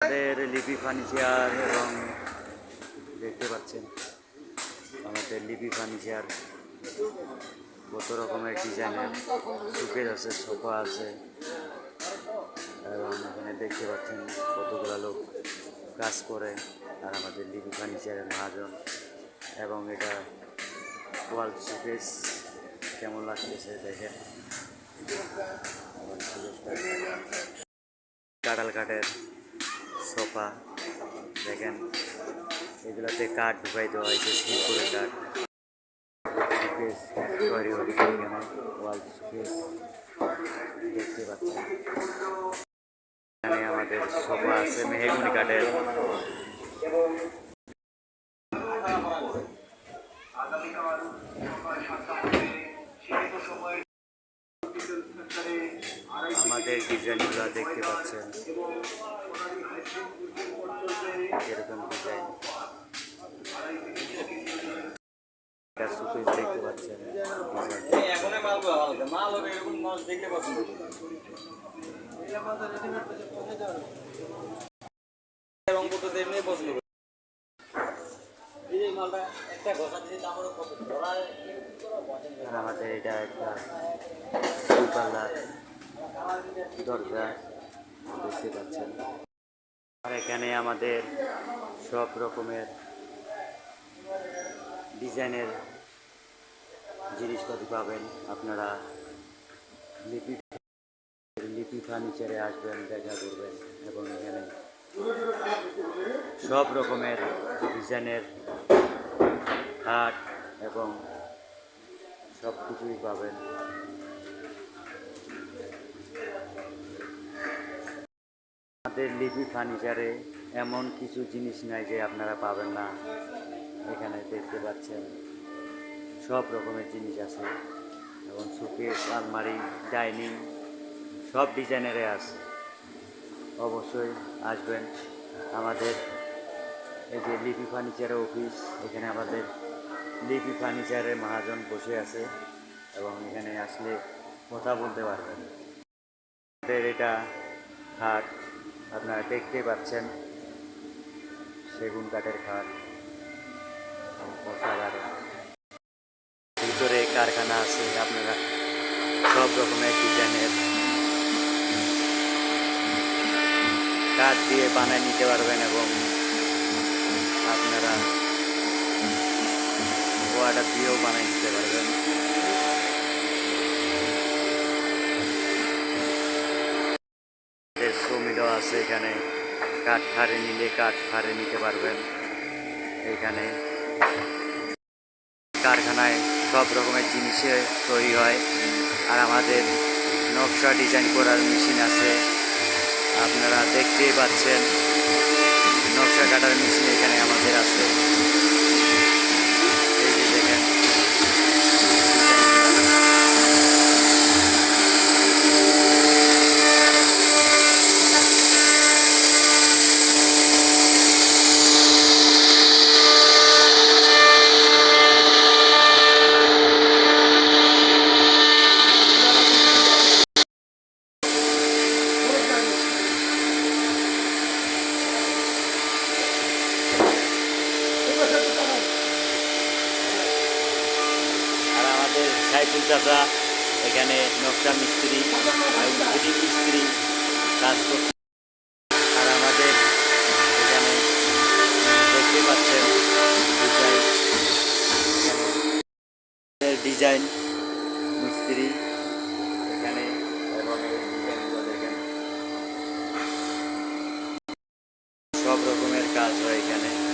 আমাদের লিপি ফার্নিচার এবং দেখতে পাচ্ছেন, আমাদের লিপি ফার্নিচার কত রকমের ডিজাইনের সুকের আছে সোফা আছে। এবং এখানে দেখতে পাচ্ছেন কতগুলো লোক কাজ করে আর আমাদের লিপি ফার্নিচারের মহাজন। এবং এটা ওয়াল সুকেস কেমন লাগতেছে দেখেন। কাঁঠাল কাঠের সোফা, দেখেন, এগুলোতে কাঠ ঢুকাই দেওয়া হয়েছে সিল কাঠ। দেখতে এখানে আমাদের সোফা আছে কাঠের। আমাদের ডিজাইনগুলো দেখতে পাচ্ছেন। এটা সুকেস দেখতে পাচ্ছেন। আমাদের এটা একটা দরজা দেখতে পাচ্ছেন। আর এখানে আমাদের সব রকমের ডিজাইনের জিনিসপাতি পাবেন। আপনারা লিপি লিপি ফার্নিচারে আসবেন, দেখা করবেন এবং এখানে সব রকমের ডিজাইনের খাট এবং সব কিছুই পাবেন। আমাদের লিপি ফার্নিচারে এমন কিছু জিনিস নাই যে আপনারা পাবেন না। এখানে দেখতে পাচ্ছেন সব রকমের জিনিস আছে এবং সুকেস, আলমারি, ডাইনিং সব ডিজাইনেরে আছে। অবশ্যই আসবেন আমাদের এই যে লিপি ফার্নিচারের অফিস, এখানে আমাদের লিপি ফার্নিচারের মহাজন বসে আছে এবং এখানে আসলে কথা বলতে পারবেন। আমাদের এটা খাট আপনারা দেখতে পাচ্ছেন, সেগুন কাঠের খাট ভিতরে কারখানা আছে, আপনারা সব রকমের ডিজাইনের কাঠ দিয়ে বানায় নিতে পারবেন এবং আপনারা ওয়াটার দিয়েও বানাই নিতে পারবেন। শ্রমিকও আছে এখানে। কাঠ ফাড়ে নিলে কাঠ ফাড়ে নিতে পারবেন। এখানে কারখানায় সব রকমের জিনিসে তৈরি হয়। আর আমাদের নকশা ডিজাইন করার মেশিন আছে। আপনারা দেখতেই পাচ্ছেন, নকশা কাটার মেশিন এখানে আমাদের আছে এই যে দেখেন আর আমাদের সাইফুল চাচা, এখানে নকশা মিস্ত্রি ফিটিং মিস্ত্রি কাজ করছে। আর আমাদের এখানে দেখতে পাচ্ছেন ডিজাইন। ডিজাইন মিস্ত্রি এখানে। সব রকমের কাজ হয় এখানে।